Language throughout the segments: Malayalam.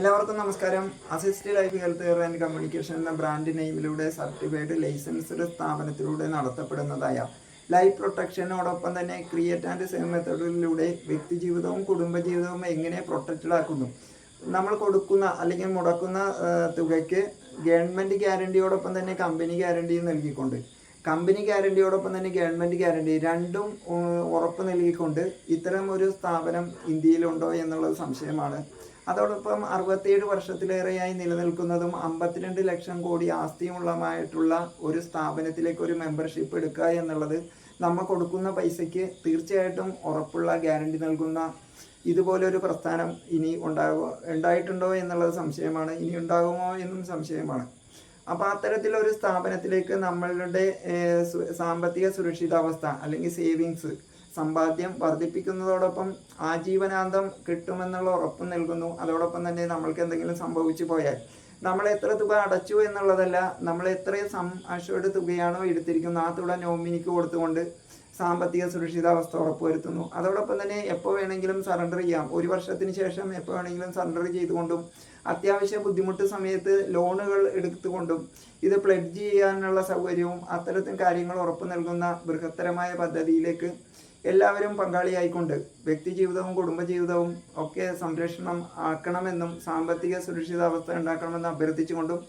എല്ലാവർക്കും നമസ്കാരം. Assist life health care and communication എന്ന ബ്രാൻഡ് നെയിമിലൂടെ സർട്ടിഫൈഡ് ലൈസൻസ്ഡ് സ്ഥാപനത്തിലൂടെ നടത്തപ്പെടുന്നതായ ലൈഫ് പ്രൊട്ടക്ഷനോടൊപ്പം തന്നെ ക്രിയേറ്റ് ആൻഡ് സേവ് മെത്തേഡിലൂടെ വ്യക്തിജീവിതവും കുടുംബജീവിതവും എങ്ങനെ പ്രൊട്ടക്റ്റഡ് ആക്കുന്നു? നമ്മൾ കൊടുക്കുന്ന അല്ലെങ്കിൽ മുടക്കുന്ന തുകയ്ക്ക് ഗവൺമെന്റ് ഗ്യാരണ്ടിയോടൊപ്പം തന്നെ കമ്പനി ഗ്യാരണ്ടിയും നൽകിക്കൊണ്ട്. കമ്പനി ഗ്യാരണ്ടിയോടൊപ്പം തന്നെ ഗവൺമെന്റ് ഗ്യാരണ്ടി രണ്ടും ഉറപ്പ് നൽകിക്കൊണ്ട് ഇത്തരം ഒരു സ്ഥാപനം ഇന്ത്യയിലുണ്ടോ എന്നുള്ളത് സംശയമാണ്. അതോടൊപ്പം അറുപത്തിയേഴ് വർഷത്തിലേറെയായി നിലനിൽക്കുന്നതും അമ്പത്തിരണ്ട് ലക്ഷം കോടി ആസ്തിയുള്ളതുമായിട്ടുള്ള ഒരു സ്ഥാപനത്തിലേക്ക് ഒരു മെമ്പർഷിപ്പ് എടുക്കുക എന്നുള്ളത് നമ്മൾ കൊടുക്കുന്ന പൈസയ്ക്ക് തീർച്ചയായിട്ടും ഉറപ്പുള്ള ഗ്യാരണ്ടി നൽകുന്ന ഇതുപോലൊരു പ്രസ്ഥാനം ഇനി ഉണ്ടാകുമോ ഉണ്ടായിട്ടുണ്ടോ എന്നുള്ളത് സംശയമാണ്. ഇനി ഉണ്ടാകുമോ എന്നും സംശയമാണ്. അപ്പോൾ അത്തരത്തിലൊരു സ്ഥാപനത്തിലേക്ക് നമ്മളുടെ സാമ്പത്തിക സുരക്ഷിതാവസ്ഥ അല്ലെങ്കിൽ സേവിങ്സ് സമ്പാദ്യം വർദ്ധിപ്പിക്കുന്നതോടൊപ്പം ആജീവനാന്തം കിട്ടുമെന്നുള്ള ഉറപ്പ് നൽകുന്നു. അതോടൊപ്പം തന്നെ നമ്മൾക്ക് എന്തെങ്കിലും സംഭവിച്ചു പോയാൽ നമ്മൾ എത്ര തുക അടച്ചു എന്നുള്ളതല്ല നമ്മൾ എത്ര സം അഷുവേർഡ് തുകയാണോ എടുത്തിരിക്കുന്നത്. ആ തുക നോമിനിക്ക് കൊടുത്തുകൊണ്ട് സാമ്പത്തിക സുരക്ഷിതാവസ്ഥ ഉറപ്പുവരുത്തുന്നു. അതോടൊപ്പം തന്നെ എപ്പോൾ വേണമെങ്കിലും സറണ്ടർ ചെയ്യാം. ഒരു വർഷത്തിന് ശേഷം എപ്പോൾ വേണമെങ്കിലും സറണ്ടർ ചെയ്തുകൊണ്ടും അത്യാവശ്യ ബുദ്ധിമുട്ട് സമയത്ത് ലോണുകൾ എടുത്തുകൊണ്ടും ഇത് പ്ലഡ്ജ് ചെയ്യാനുള്ള സൗകര്യവും അത്തരത്തിൽ കാര്യങ്ങൾ ഉറപ്പു നൽകുന്ന ബൃഹത്തരമായ പദ്ധതിയിലേക്ക് എല്ലാവരും പങ്കാളിയായിക്കൊണ്ട് വ്യക്തിജീവിതവും കുടുംബജീവിതവും ഒക്കെ സംരക്ഷണം ആക്കണമെന്നും സാമ്പത്തിക സുരക്ഷിതാവസ്ഥ ഉണ്ടാക്കണമെന്നും അഭ്യർത്ഥിച്ചുകൊണ്ടും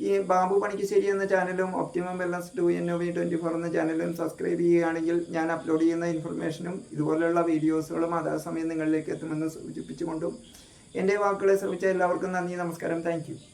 ഈ ബാബു പണിക്കശ്ശേരി എന്ന ചാനലും optimum wellness to N O V twenty four എന്ന ചാനലും സബ്സ്ക്രൈബ് ചെയ്യുകയാണെങ്കിൽ ഞാൻ അപ്ലോഡ് ചെയ്യുന്ന ഇൻഫർമേഷനും ഇതുപോലെയുള്ള വീഡിയോസുകളും അതേസമയം നിങ്ങളിലേക്ക് എത്തുമെന്ന് സൂചിപ്പിച്ചുകൊണ്ടും എന്റെ വാക്കുകളെ ശ്രമിച്ച എല്ലാവർക്കും നന്ദി നമസ്കാരം താങ്ക്